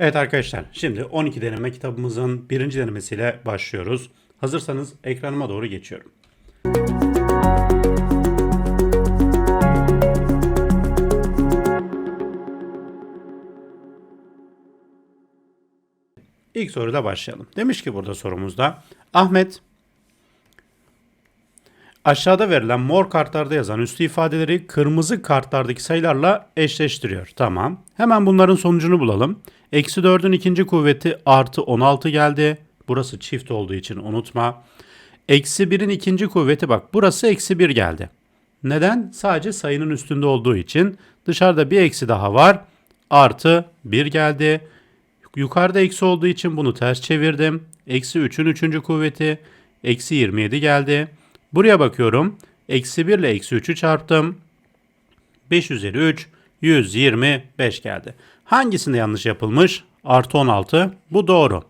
Evet arkadaşlar şimdi 12 deneme kitabımızın birinci denemesiyle başlıyoruz. Hazırsanız ekranıma doğru geçiyorum. İlk soruyla başlayalım. Demiş ki burada sorumuzda Ahmet aşağıda verilen mor kartlarda yazan üstü ifadeleri kırmızı kartlardaki sayılarla eşleştiriyor. Tamam. Hemen bunların sonucunu bulalım. Eksi 4'ün ikinci kuvveti artı 16 geldi. Burası çift olduğu için unutma. Eksi 1'in ikinci kuvveti bak burası eksi 1 geldi. Neden? Sadece sayının üstünde olduğu için. Dışarıda bir eksi daha var. Artı 1 geldi. Yukarıda eksi olduğu için bunu ters çevirdim. Eksi 3'ün 3. kuvveti. Eksi 27 geldi. Buraya bakıyorum. Eksi 1 ile eksi 3'ü çarptım. 5 üzeri 3 125 geldi. Hangisinde yanlış yapılmış? Artı 16. Bu doğru.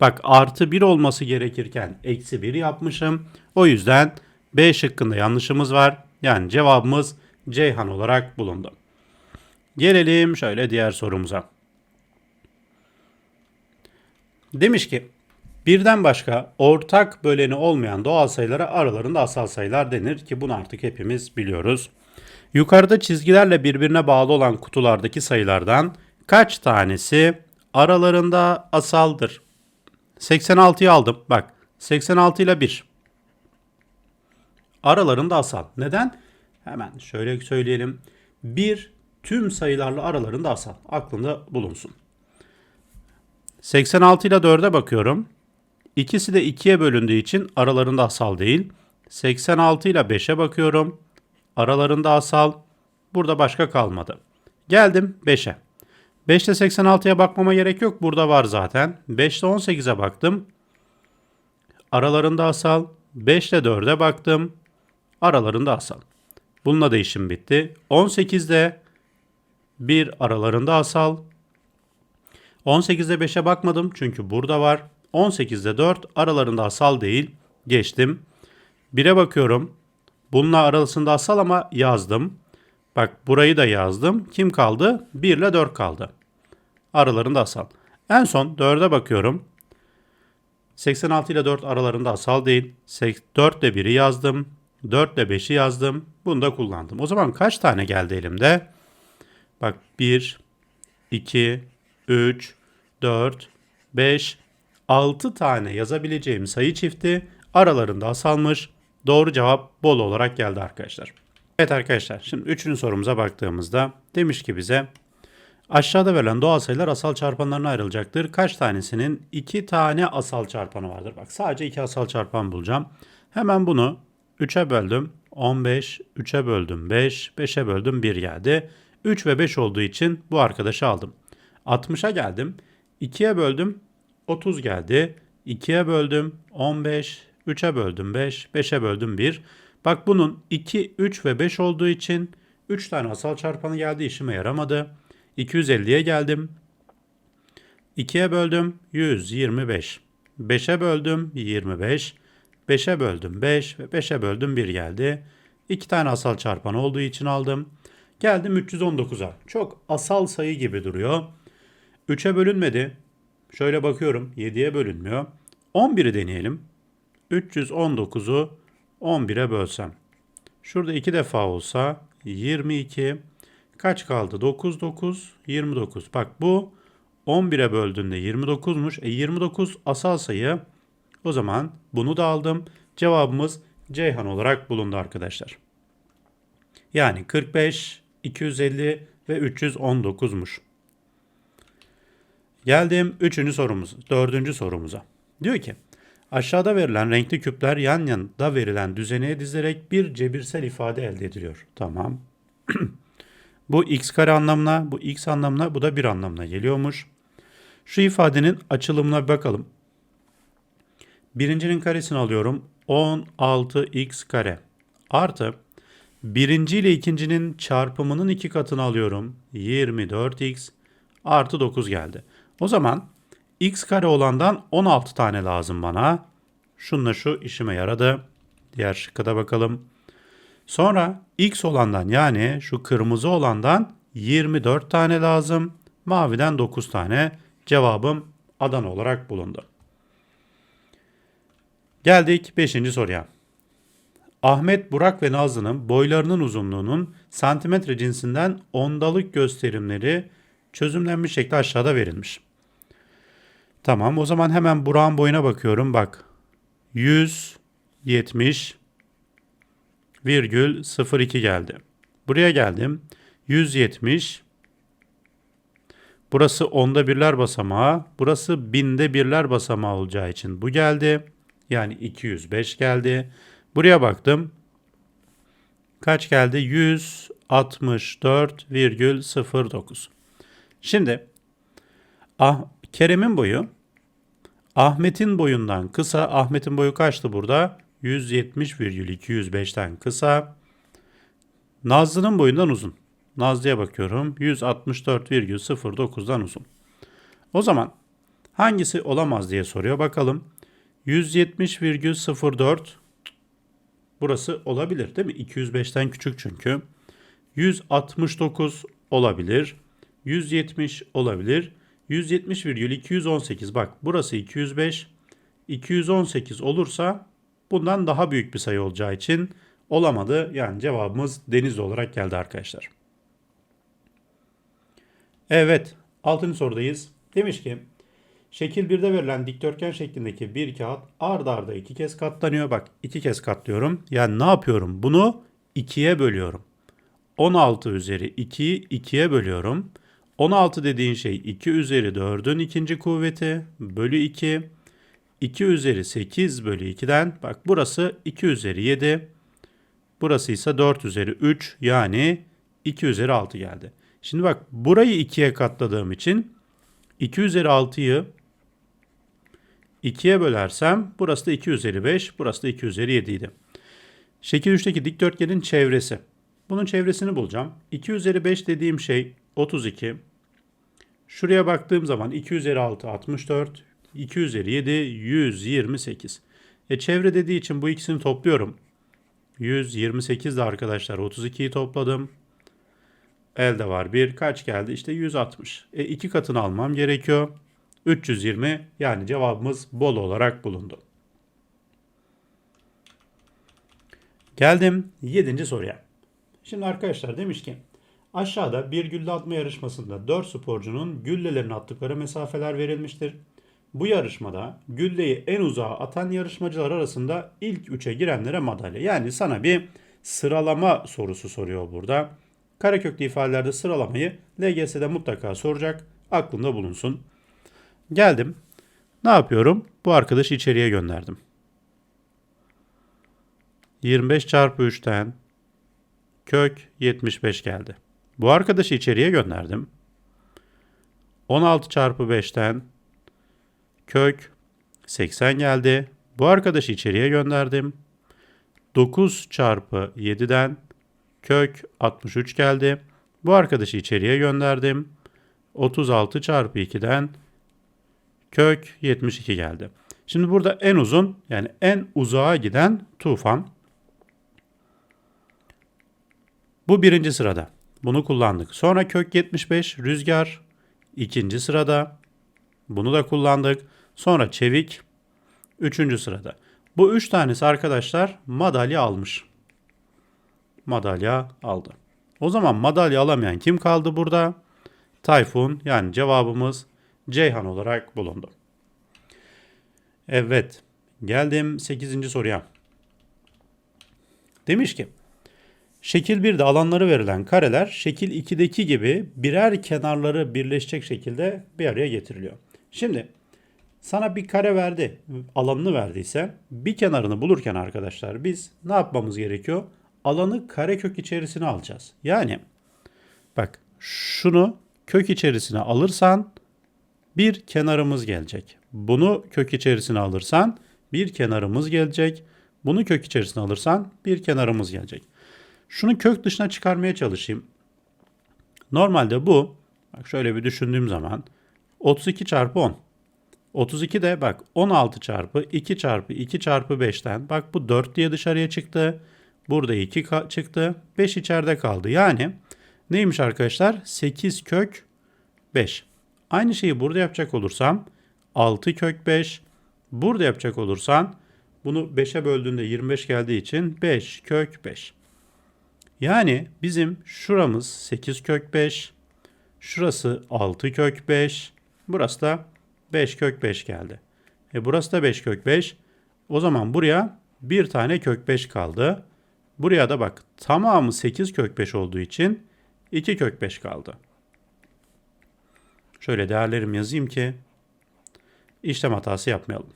Bak artı 1 olması gerekirken eksi 1 yapmışım. O yüzden B şıkkında yanlışımız var. Yani cevabımız Ceyhan olarak bulundu. Gelelim şöyle diğer sorumuza. Demiş ki birden başka ortak böleni olmayan doğal sayılara aralarında asal sayılar denir ki bunu artık hepimiz biliyoruz. Yukarıda çizgilerle birbirine bağlı olan kutulardaki sayılardan kaç tanesi aralarında asaldır? 86'yı aldım. Bak 86 ile 1. Aralarında asal. Neden? Hemen şöyle söyleyelim. 1 tüm sayılarla aralarında asal. Aklında bulunsun. 86 ile 4'e bakıyorum. İkisi de 2'ye bölündüğü için aralarında asal değil. 86 ile 5'e bakıyorum. Aralarında asal. Burada başka kalmadı. Geldim 5'e. 5'te 86'ya bakmama gerek yok. Burada var zaten. 5'te 18'e baktım. Aralarında asal. 5'te 4'e baktım. Aralarında asal. Bununla da işim bitti. 18'de 1 aralarında asal. 18'de 5'e bakmadım çünkü burada var. 18'de 4 aralarında asal değil. Geçtim. 1'e bakıyorum. Bununla arasında asal ama yazdım. Bak burayı da yazdım. Kim kaldı? 1 ile 4 kaldı. Aralarında asal. En son 4'e bakıyorum. 86 ile 4 aralarında asal değil. 4 ile 1'i yazdım. 4 ile 5'i yazdım. Bunu da kullandım. O zaman kaç tane geldi elimde? Bak 1, 2, 3, 4, 5, 6 tane yazabileceğim sayı çifti aralarında asalmış. Doğru cevap bol olarak geldi arkadaşlar. Evet arkadaşlar şimdi üçüncü sorumuza baktığımızda demiş ki bize aşağıda verilen doğal sayılar asal çarpanlarına ayrılacaktır. Kaç tanesinin iki tane asal çarpanı vardır? Bak sadece iki asal çarpan bulacağım. Hemen bunu 3'e böldüm. 15, 3'e böldüm 5, 5'e böldüm 1 geldi. 3 ve 5 olduğu için bu arkadaşı aldım. 60'a geldim. 2'ye böldüm 30 geldi. 2'ye böldüm 15, 3'e böldüm 5, 5'e böldüm 1. Bak bunun 2, 3 ve 5 olduğu için 3 tane asal çarpanı geldi işime yaramadı. 250'ye geldim. 2'ye böldüm 125. 5'e böldüm 25. 5'e böldüm 5 ve 5'e böldüm 1 geldi. 2 tane asal çarpan olduğu için aldım. Geldim 319'a. Çok asal sayı gibi duruyor. 3'e bölünmedi. Şöyle bakıyorum 7'ye bölünmüyor. 11'i deneyelim. 319'u 11'e bölsem. Şurada 2 defa olsa 22 kaç kaldı? 9 9 29. Bak bu 11'e böldüğünde 29'muş. E 29 asal sayı. O zaman bunu da aldım. Cevabımız Ceyhan olarak bulundu arkadaşlar. Yani 45, 250 ve 319'muş. Geldim üçüncü sorumuz, dördüncü sorumuza. Diyor ki aşağıda verilen renkli küpler yan yana verilen düzeneye dizilerek bir cebirsel ifade elde ediliyor. Tamam. bu x kare anlamına, bu x anlamına, bu da bir anlamına geliyormuş. Şu ifadenin açılımına bir bakalım. Birincinin karesini alıyorum. 16x kare artı birinci ile ikincinin çarpımının iki katını alıyorum. 24x artı 9 geldi. O zaman x kare olandan 16 tane lazım bana. Şunla şu işime yaradı. Diğer şıkka da bakalım. Sonra x olandan yani şu kırmızı olandan 24 tane lazım. Maviden 9 tane. Cevabım Adana olarak bulundu. Geldik 5. soruya. Ahmet, Burak ve Nazlı'nın boylarının uzunluğunun santimetre cinsinden ondalık gösterimleri çözümlenmiş şekli aşağıda verilmiş. Tamam o zaman hemen Burak'ın boyuna bakıyorum. Bak 170 virgül 02 geldi. Buraya geldim. 170 Burası onda birler basamağı. Burası binde birler basamağı olacağı için bu geldi. Yani 205 geldi. Buraya baktım. Kaç geldi? 164,09. Şimdi ah, Kerem'in boyu Ahmet'in boyundan kısa. Ahmet'in boyu kaçtı burada? 170,205'ten kısa. Nazlı'nın boyundan uzun. Nazlı'ya bakıyorum. 164,09'dan uzun. O zaman hangisi olamaz diye soruyor. Bakalım. 170,04 burası olabilir değil mi? 205'ten küçük çünkü. 169 olabilir. 170 olabilir. 170,218 bak burası 205. 218 olursa bundan daha büyük bir sayı olacağı için olamadı. Yani cevabımız Denizli olarak geldi arkadaşlar. Evet 6. sorudayız. Demiş ki şekil 1'de verilen dikdörtgen şeklindeki bir kağıt ard arda iki kez katlanıyor. Bak iki kez katlıyorum. Yani ne yapıyorum? Bunu ikiye bölüyorum. 16 üzeri 2'yi 2'ye bölüyorum. 16 dediğin şey 2 üzeri 4'ün ikinci kuvveti bölü 2. 2 üzeri 8 bölü 2'den bak burası 2 üzeri 7. Burası ise 4 üzeri 3 yani 2 üzeri 6 geldi. Şimdi bak burayı 2'ye katladığım için 2 üzeri 6'yı 2'ye bölersem burası da 2 üzeri 5, burası da 2 üzeri 7 idi. Şekil 3'teki dikdörtgenin çevresi. Bunun çevresini bulacağım. 2 üzeri 5 dediğim şey 32. Şuraya baktığım zaman 2 üzeri 6 64, 2 üzeri 7 128. E çevre dediği için bu ikisini topluyorum. 128 de arkadaşlar 32'yi topladım. Elde var 1 kaç geldi? İşte 160. E iki katını almam gerekiyor. 320 yani cevabımız bol olarak bulundu. Geldim 7. soruya. Şimdi arkadaşlar demiş ki aşağıda bir gülle atma yarışmasında 4 sporcunun güllelerini attıkları mesafeler verilmiştir. Bu yarışmada gülleyi en uzağa atan yarışmacılar arasında ilk 3'e girenlere madalya. Yani sana bir sıralama sorusu soruyor burada. Kareköklü ifadelerde sıralamayı LGS'de mutlaka soracak. Aklında bulunsun. Geldim. Ne yapıyorum? Bu arkadaşı içeriye gönderdim. 25 çarpı 3'ten kök 75 geldi. Bu arkadaşı içeriye gönderdim. 16 çarpı 5'ten kök 80 geldi. Bu arkadaşı içeriye gönderdim. 9 çarpı 7'den kök 63 geldi. Bu arkadaşı içeriye gönderdim. 36 çarpı 2'den kök 72 geldi. Şimdi burada en uzun yani en uzağa giden tufan. Bu birinci sırada. Bunu kullandık. Sonra kök 75 rüzgar ikinci sırada. Bunu da kullandık. Sonra çevik üçüncü sırada. Bu üç tanesi arkadaşlar madalya almış. Madalya aldı. O zaman madalya alamayan kim kaldı burada? Tayfun yani cevabımız Ceyhan olarak bulundu. Evet geldim 8. soruya. Demiş ki Şekil 1'de alanları verilen kareler şekil 2'deki gibi birer kenarları birleşecek şekilde bir araya getiriliyor. Şimdi sana bir kare verdi, alanını verdiyse bir kenarını bulurken arkadaşlar biz ne yapmamız gerekiyor? Alanı karekök içerisine alacağız. Yani bak şunu kök içerisine alırsan bir kenarımız gelecek. Bunu kök içerisine alırsan bir kenarımız gelecek. Bunu kök içerisine alırsan bir kenarımız gelecek. Şunu kök dışına çıkarmaya çalışayım. Normalde bu, bak şöyle bir düşündüğüm zaman 32 çarpı 10. 32 de bak 16 çarpı 2 çarpı 2 çarpı 5'ten bak bu 4 diye dışarıya çıktı. Burada 2 çıktı. 5 içeride kaldı. Yani neymiş arkadaşlar? 8 kök 5. Aynı şeyi burada yapacak olursam 6 kök 5. Burada yapacak olursan bunu 5'e böldüğünde 25 geldiği için 5 kök 5. Yani bizim şuramız 8 kök 5. Şurası 6 kök 5. Burası da 5 kök 5 geldi. E burası da 5 kök 5. O zaman buraya bir tane kök 5 kaldı. Buraya da bak tamamı 8 kök 5 olduğu için 2 kök 5 kaldı. Şöyle değerlerimi yazayım ki işlem hatası yapmayalım.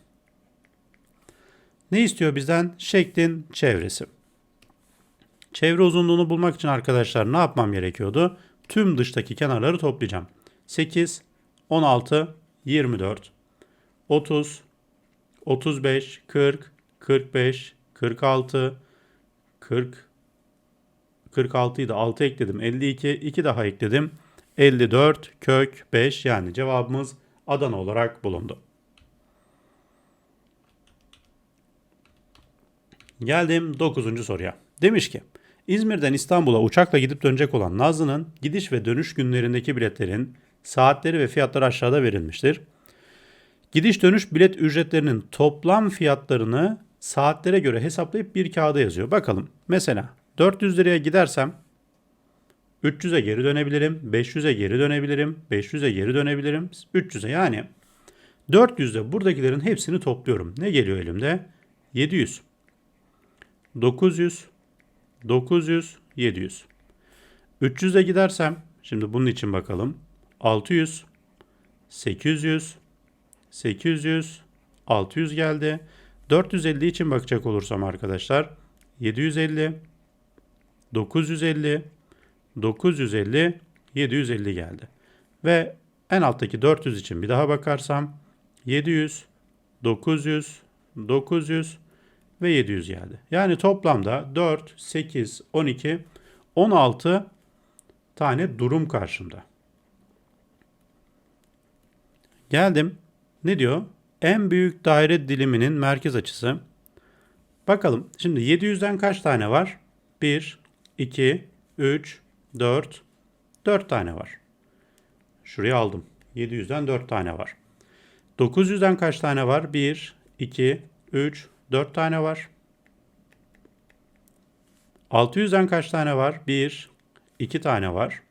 Ne istiyor bizden? Şeklin çevresi. Çevre uzunluğunu bulmak için arkadaşlar ne yapmam gerekiyordu? Tüm dıştaki kenarları toplayacağım. 8, 16, 24, 30, 35, 40, 45, 46, 40, 46'yı da 6 ekledim. 52, 2 daha ekledim. 54 kök 5 yani cevabımız Adana olarak bulundu. Geldim 9. soruya. Demiş ki İzmir'den İstanbul'a uçakla gidip dönecek olan Nazlı'nın gidiş ve dönüş günlerindeki biletlerin saatleri ve fiyatları aşağıda verilmiştir. Gidiş dönüş bilet ücretlerinin toplam fiyatlarını saatlere göre hesaplayıp bir kağıda yazıyor. Bakalım mesela 400 liraya gidersem 300'e geri dönebilirim, 500'e geri dönebilirim, 500'e geri dönebilirim, 300'e yani 400'de buradakilerin hepsini topluyorum. Ne geliyor elimde? 700, 900, 900, 700. 300'e gidersem, şimdi bunun için bakalım. 600, 800, 800, 600 geldi. 450 için bakacak olursam arkadaşlar 750, 950, 950, 750 geldi. Ve en alttaki 400 için bir daha bakarsam 700, 900, 900 ve 700 geldi. Yani toplamda 4, 8, 12, 16 tane durum karşımda. Geldim. Ne diyor? En büyük daire diliminin merkez açısı. Bakalım. Şimdi 700'den kaç tane var? 1, 2, 3, 4, 4 tane var. Şuraya aldım. 700'den 4 tane var. 900'den kaç tane var? 1, 2, 3, 4 tane var. 600'den kaç tane var? 1, 2 tane var.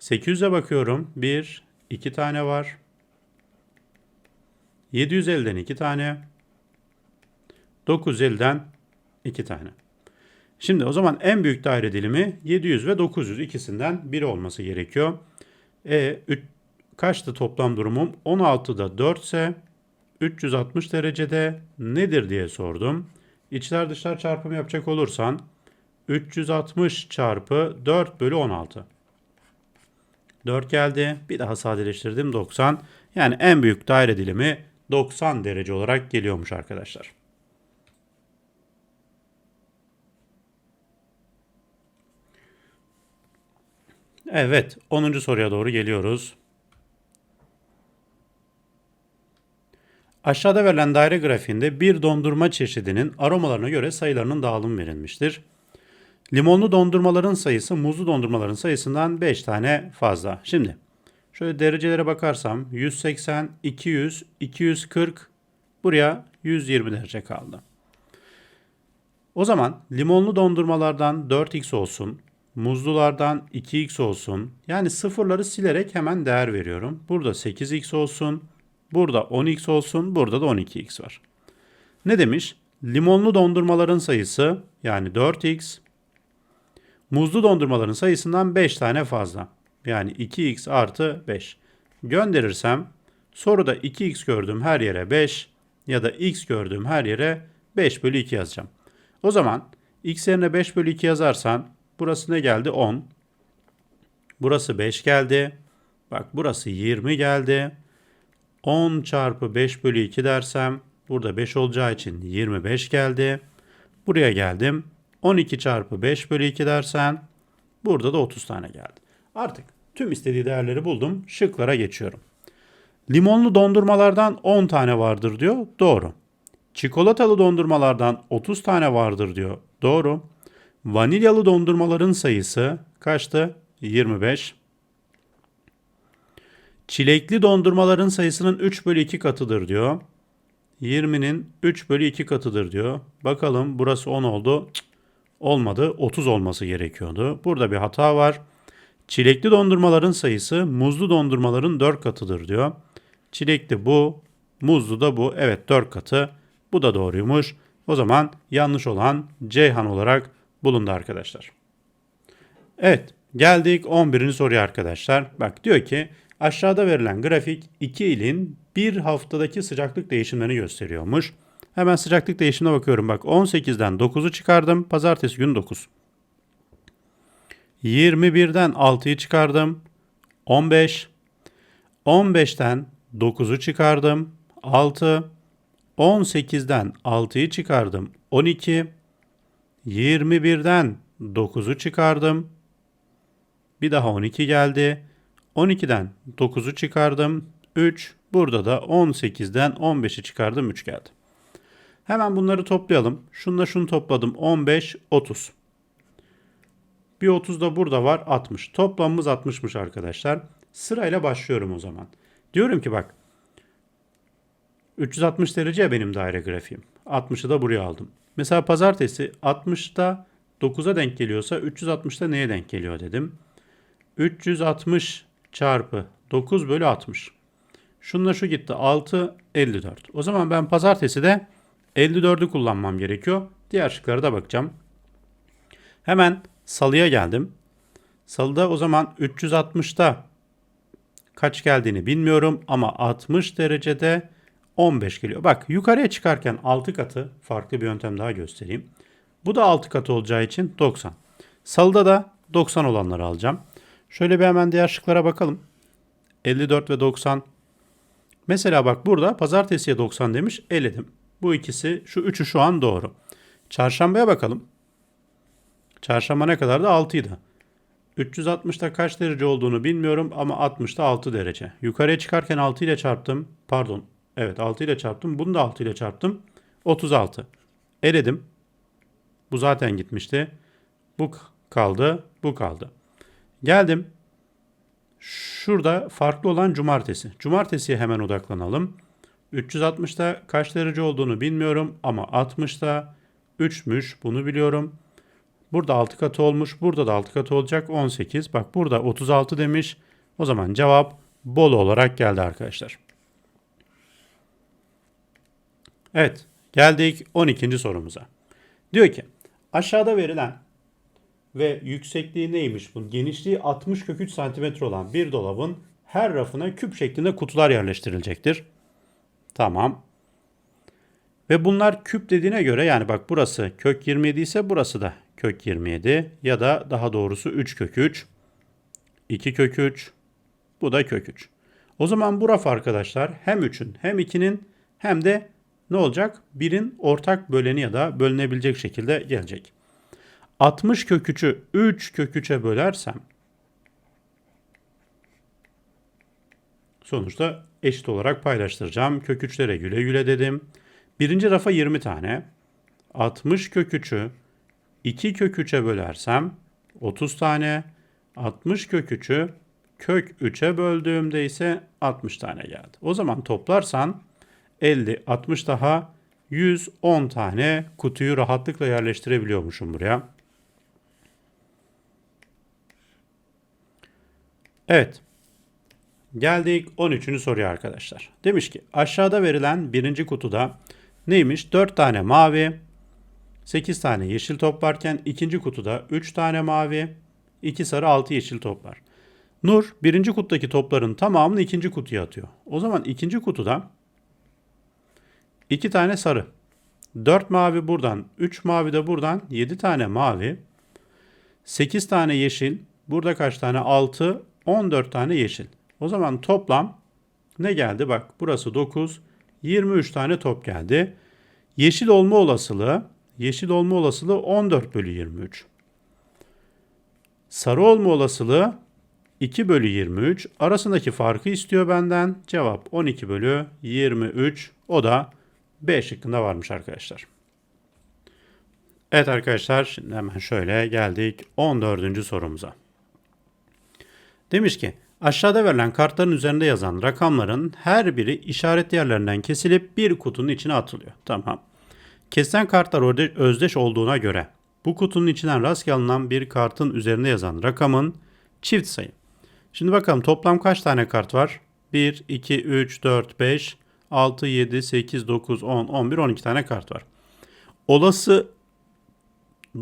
800'e bakıyorum. 1, 2 tane var. 750'den 2 tane. 950'den 2 tane. Şimdi o zaman en büyük daire dilimi 700 ve 900 ikisinden biri olması gerekiyor. E, üç, kaçtı toplam durumum? 16'da 4 ise 360 derecede nedir diye sordum. İçler dışlar çarpımı yapacak olursan 360 çarpı 4 bölü 16. 4 geldi. Bir daha sadeleştirdim 90. Yani en büyük daire dilimi 90 derece olarak geliyormuş arkadaşlar. Evet 10. soruya doğru geliyoruz. Aşağıda verilen daire grafiğinde bir dondurma çeşidinin aromalarına göre sayılarının dağılımı verilmiştir. Limonlu dondurmaların sayısı muzlu dondurmaların sayısından 5 tane fazla. Şimdi şöyle derecelere bakarsam 180, 200, 240 buraya 120 derece kaldı. O zaman limonlu dondurmalardan 4x olsun, muzlulardan 2x olsun. Yani sıfırları silerek hemen değer veriyorum. Burada 8x olsun, burada 10x olsun, burada da 12x var. Ne demiş? Limonlu dondurmaların sayısı yani 4x Muzlu dondurmaların sayısından 5 tane fazla. Yani 2x artı 5. Gönderirsem soruda 2x gördüğüm her yere 5 ya da x gördüğüm her yere 5 bölü 2 yazacağım. O zaman x yerine 5 bölü 2 yazarsan burası ne geldi? 10. Burası 5 geldi. Bak burası 20 geldi. 10 çarpı 5 bölü 2 dersem burada 5 olacağı için 25 geldi. Buraya geldim. 12 çarpı 5 bölü 2 dersen burada da 30 tane geldi. Artık tüm istediği değerleri buldum. Şıklara geçiyorum. Limonlu dondurmalardan 10 tane vardır diyor. Doğru. Çikolatalı dondurmalardan 30 tane vardır diyor. Doğru. Vanilyalı dondurmaların sayısı kaçtı? 25. Çilekli dondurmaların sayısının 3 bölü 2 katıdır diyor. 20'nin 3 bölü 2 katıdır diyor. Bakalım burası 10 oldu. Cık, olmadı. 30 olması gerekiyordu. Burada bir hata var. Çilekli dondurmaların sayısı muzlu dondurmaların 4 katıdır diyor. Çilekli bu, muzlu da bu. Evet 4 katı. Bu da doğruymuş. O zaman yanlış olan Ceyhan olarak bulundu arkadaşlar. Evet geldik 11. soruya arkadaşlar. Bak diyor ki aşağıda verilen grafik iki ilin bir haftadaki sıcaklık değişimlerini gösteriyormuş. Hemen sıcaklık değişimine bakıyorum. Bak 18'den 9'u çıkardım. Pazartesi gün 9. 21'den 6'yı çıkardım. 15. 15'ten 9'u çıkardım. 6. 18'den 6'yı çıkardım. 12. 21'den 9'u çıkardım. Bir daha 12 geldi. 12'den 9'u çıkardım. 3. Burada da 18'den 15'i çıkardım. 3 geldi. Hemen bunları toplayalım. Şunla şunu topladım. 15, 30. Bir 30 da burada var 60. Toplamımız 60'mış arkadaşlar. Sırayla başlıyorum o zaman. Diyorum ki bak 360 derece benim daire grafiğim. 60'ı da buraya aldım. Mesela pazartesi 60'da 9'a denk geliyorsa 360'da neye denk geliyor dedim. 360 çarpı 9 bölü 60. Şununla şu gitti 6 54. O zaman ben pazartesi de 54'ü kullanmam gerekiyor. Diğer şıklara da bakacağım. Hemen salıya geldim. Salıda o zaman 360'da kaç geldiğini bilmiyorum ama 60 derecede 15 geliyor. Bak yukarıya çıkarken 6 katı farklı bir yöntem daha göstereyim. Bu da 6 katı olacağı için 90. Salıda da 90 olanları alacağım. Şöyle bir hemen diğer şıklara bakalım. 54 ve 90. Mesela bak burada pazartesiye 90 demiş eledim. Bu ikisi şu üçü şu an doğru. Çarşambaya bakalım. Çarşamba ne kadar da 6 idi. 360'da kaç derece olduğunu bilmiyorum ama 60'da 6 derece. Yukarıya çıkarken 6 ile çarptım. Pardon. Evet 6 ile çarptım. Bunu da 6 ile çarptım. 36. Eledim. Bu zaten gitmişti. Bu kaldı. Bu kaldı. Geldim. Şurada farklı olan cumartesi. Cumartesiye hemen odaklanalım. 360'da kaç derece olduğunu bilmiyorum ama 60'da 3'müş bunu biliyorum. Burada 6 katı olmuş. Burada da 6 katı olacak 18. Bak burada 36 demiş. O zaman cevap Bolu olarak geldi arkadaşlar. Evet geldik 12. sorumuza. Diyor ki aşağıda verilen ve yüksekliği neymiş bu? Genişliği 60 kök 3 cm olan bir dolabın her rafına küp şeklinde kutular yerleştirilecektir. Tamam. Ve bunlar küp dediğine göre yani bak burası kök 27 ise burası da kök 27 ya da daha doğrusu 3 kök 3, 2 kök 3, bu da kök 3. O zaman bu raf arkadaşlar hem 3'ün hem 2'nin hem de ne olacak? 1'in ortak böleni ya da bölünebilecek şekilde gelecek. 60 kök 3'ü 3 kök 3'e bölersem sonuçta eşit olarak paylaştıracağım. Kök 3'lere güle güle dedim. Birinci rafa 20 tane. 60 kök 3'ü 2 kök 3'e bölersem 30 tane. 60 kök 3'ü kök 3'e böldüğümde ise 60 tane geldi. O zaman toplarsan 50, 60 daha 110 tane kutuyu rahatlıkla yerleştirebiliyormuşum buraya. Evet. Geldik 13. soruya arkadaşlar. Demiş ki aşağıda verilen birinci kutuda neymiş? 4 tane mavi, 8 tane yeşil top varken ikinci kutuda 3 tane mavi, 2 sarı 6 yeşil top var. Nur birinci kutudaki topların tamamını ikinci kutuya atıyor. O zaman ikinci kutuda 2 tane sarı, 4 mavi buradan, 3 mavi de buradan, 7 tane mavi, 8 tane yeşil, burada kaç tane? 6, 14 tane yeşil. O zaman toplam ne geldi? Bak burası 9, 23 tane top geldi. Yeşil olma olasılığı, yeşil olma olasılığı 14 bölü 23. Sarı olma olasılığı 2 bölü 23. Arasındaki farkı istiyor benden. Cevap 12 bölü 23. O da B şıkkında varmış arkadaşlar. Evet arkadaşlar şimdi hemen şöyle geldik 14. sorumuza. Demiş ki Aşağıda verilen kartların üzerinde yazan rakamların her biri işaret yerlerinden kesilip bir kutunun içine atılıyor. Tamam. Kesilen kartlar özdeş olduğuna göre bu kutunun içinden rastgele alınan bir kartın üzerinde yazan rakamın çift sayı. Şimdi bakalım toplam kaç tane kart var? 1, 2, 3, 4, 5, 6, 7, 8, 9, 10, 11, 12 tane kart var. Olası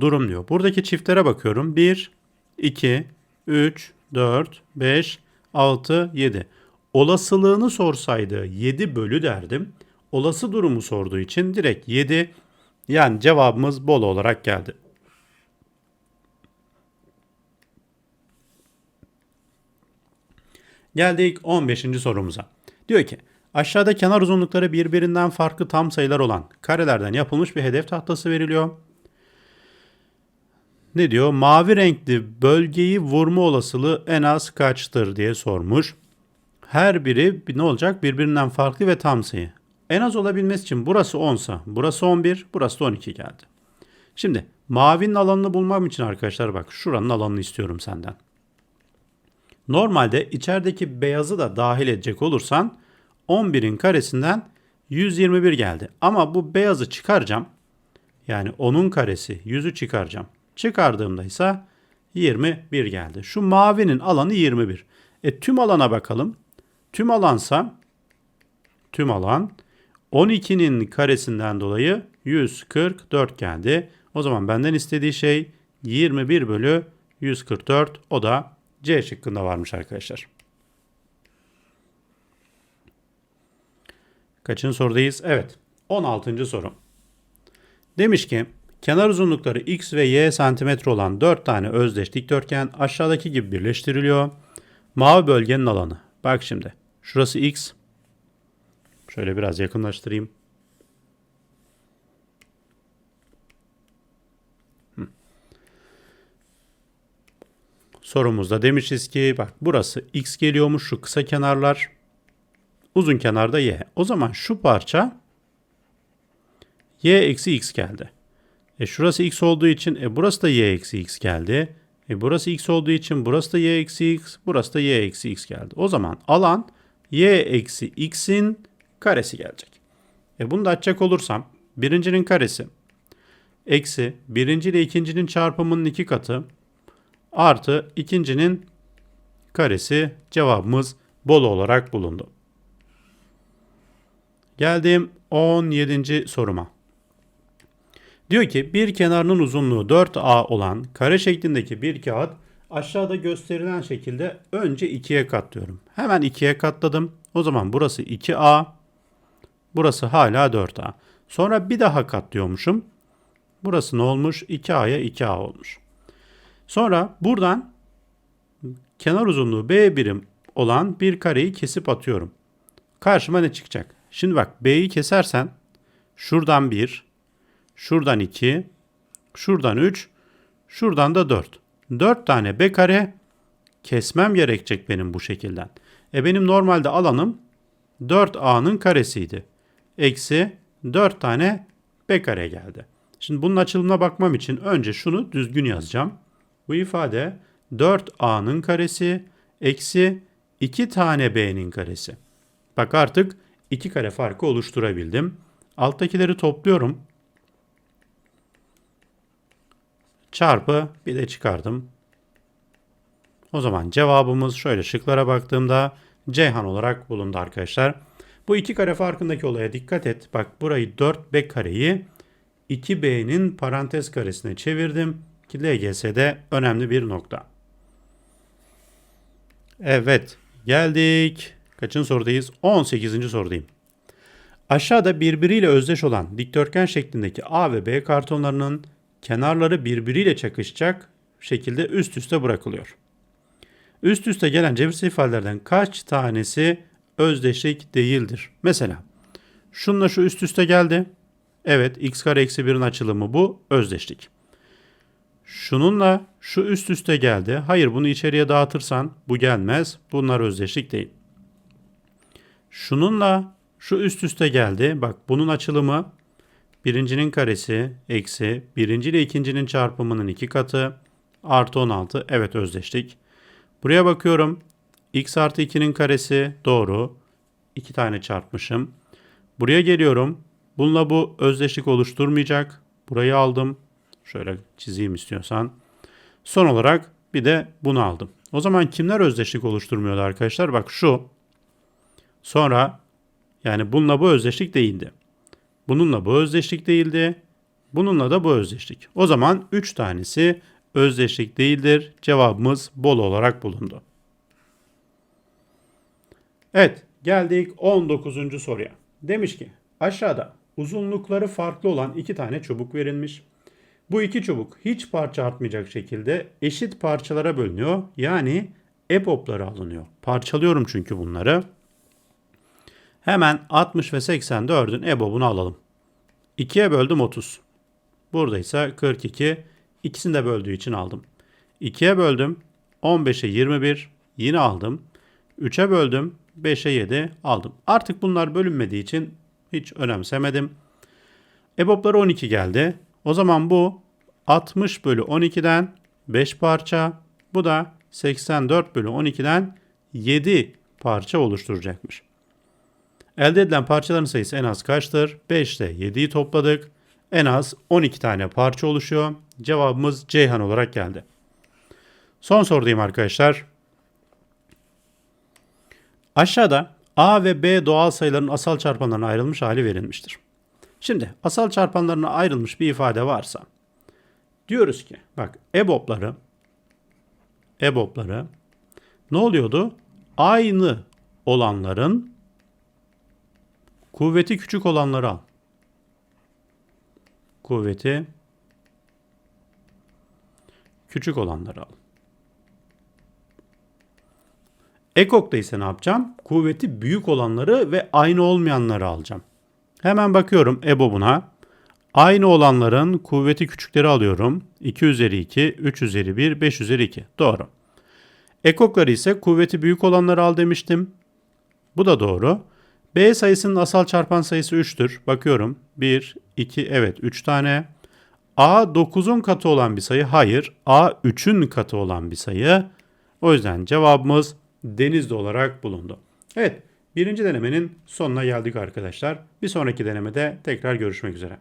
durum diyor. Buradaki çiftlere bakıyorum. 1, 2, 3, 4, 5, 6, 7. Olasılığını sorsaydı 7 bölü derdim. Olası durumu sorduğu için direkt 7 yani cevabımız bol olarak geldi. Geldik 15. sorumuza. Diyor ki aşağıda kenar uzunlukları birbirinden farklı tam sayılar olan karelerden yapılmış bir hedef tahtası veriliyor. Ne diyor? Mavi renkli bölgeyi vurma olasılığı en az kaçtır diye sormuş. Her biri ne olacak? Birbirinden farklı ve tam sayı. En az olabilmesi için burası 10 sa, burası 11, burası da 12 geldi. Şimdi mavinin alanını bulmam için arkadaşlar bak şuranın alanını istiyorum senden. Normalde içerideki beyazı da dahil edecek olursan 11'in karesinden 121 geldi. Ama bu beyazı çıkaracağım. Yani 10'un karesi 100'ü çıkaracağım. Çıkardığımda ise 21 geldi. Şu mavinin alanı 21. E tüm alana bakalım. Tüm alansa tüm alan 12'nin karesinden dolayı 144 geldi. O zaman benden istediği şey 21 bölü 144 o da C şıkkında varmış arkadaşlar. Kaçıncı sorudayız? Evet. 16. soru. Demiş ki kenar uzunlukları x ve y santimetre olan 4 tane özdeş dikdörtgen aşağıdaki gibi birleştiriliyor. Mavi bölgenin alanı. Bak şimdi. Şurası x. Şöyle biraz yakınlaştırayım. Sorumuzda demişiz ki bak burası x geliyormuş şu kısa kenarlar. Uzun kenarda y. O zaman şu parça y eksi x geldi. E şurası x olduğu için e burası da y eksi x geldi. E burası x olduğu için burası da y eksi x, burası da y eksi x geldi. O zaman alan y eksi x'in karesi gelecek. E bunu da açacak olursam birincinin karesi eksi birinci ile ikincinin çarpımının iki katı artı ikincinin karesi cevabımız bol olarak bulundu. Geldim 17. soruma. Diyor ki bir kenarının uzunluğu 4A olan kare şeklindeki bir kağıt aşağıda gösterilen şekilde önce 2'ye katlıyorum. Hemen 2'ye katladım. O zaman burası 2A. Burası hala 4A. Sonra bir daha katlıyormuşum. Burası ne olmuş? 2A'ya 2A olmuş. Sonra buradan kenar uzunluğu B birim olan bir kareyi kesip atıyorum. Karşıma ne çıkacak? Şimdi bak B'yi kesersen şuradan 1, şuradan 2, şuradan 3, şuradan da 4. 4 tane B kare kesmem gerekecek benim bu şekilden. E benim normalde alanım 4A'nın karesiydi. Eksi 4 tane B kare geldi. Şimdi bunun açılımına bakmam için önce şunu düzgün yazacağım. Bu ifade 4a'nın karesi eksi 2 tane b'nin karesi. Bak artık 2 kare farkı oluşturabildim. Alttakileri topluyorum. Çarpı bir de çıkardım. O zaman cevabımız şöyle şıklara baktığımda Ceyhan olarak bulundu arkadaşlar. Bu iki kare farkındaki olaya dikkat et. Bak burayı 4b kareyi 2b'nin parantez karesine çevirdim ki LGS'de önemli bir nokta. Evet geldik. Kaçıncı sorudayız? 18. sorudayım. Aşağıda birbiriyle özdeş olan dikdörtgen şeklindeki A ve B kartonlarının kenarları birbiriyle çakışacak şekilde üst üste bırakılıyor. Üst üste gelen cebirsel ifadelerden kaç tanesi özdeşlik değildir? Mesela şunla şu üst üste geldi. Evet x kare eksi 1'in açılımı bu özdeşlik. Şununla şu üst üste geldi. Hayır bunu içeriye dağıtırsan bu gelmez. Bunlar özdeşlik değil. Şununla şu üst üste geldi. Bak bunun açılımı birincinin karesi eksi birinci ile ikincinin çarpımının iki katı artı 16. Evet özdeşlik. Buraya bakıyorum. x artı 2'nin karesi doğru. 2 tane çarpmışım. Buraya geliyorum. Bununla bu özdeşlik oluşturmayacak. Burayı aldım. Şöyle çizeyim istiyorsan. Son olarak bir de bunu aldım. O zaman kimler özdeşlik oluşturmuyordu arkadaşlar? Bak şu. Sonra yani bununla bu özdeşlik değildi. Bununla bu özdeşlik değildi. Bununla da bu özdeşlik. O zaman 3 tanesi özdeşlik değildir. Cevabımız bol olarak bulundu. Evet, geldik 19. soruya. Demiş ki, aşağıda uzunlukları farklı olan iki tane çubuk verilmiş. Bu iki çubuk hiç parça artmayacak şekilde eşit parçalara bölünüyor. Yani EBOB'ları alınıyor. Parçalıyorum çünkü bunları. Hemen 60 ve 84'ün EBOB'unu alalım. 2'ye böldüm 30. Burada ise 42. İkisini de böldüğü için aldım. 2'ye böldüm. 15'e 21. Yine aldım. 3'e böldüm. 5'e 7 aldım. Artık bunlar bölünmediği için hiç önemsemedim. EBOB'ları 12 geldi. O zaman bu 60 bölü 12'den 5 parça. Bu da 84 bölü 12'den 7 parça oluşturacakmış. Elde edilen parçaların sayısı en az kaçtır? 5 ile 7'yi topladık. En az 12 tane parça oluşuyor. Cevabımız Ceyhan olarak geldi. Son sorudayım arkadaşlar. Aşağıda A ve B doğal sayıların asal çarpanlarına ayrılmış hali verilmiştir. Şimdi asal çarpanlarına ayrılmış bir ifade varsa diyoruz ki bak EBOB'ları EBOB'ları ne oluyordu? Aynı olanların kuvveti küçük olanları al. Kuvveti küçük olanları al. Ekok'ta ise ne yapacağım? Kuvveti büyük olanları ve aynı olmayanları alacağım. Hemen bakıyorum EBOB'una. Aynı olanların kuvveti küçükleri alıyorum. 2 üzeri 2, 3 üzeri 1, 5 üzeri 2. Doğru. Ekokları ise kuvveti büyük olanları al demiştim. Bu da doğru. B sayısının asal çarpan sayısı 3'tür. Bakıyorum. 1, 2, evet 3 tane. A 9'un katı olan bir sayı. Hayır. A 3'ün katı olan bir sayı. O yüzden cevabımız Denizli olarak bulundu. Evet, birinci denemenin sonuna geldik arkadaşlar. Bir sonraki denemede tekrar görüşmek üzere.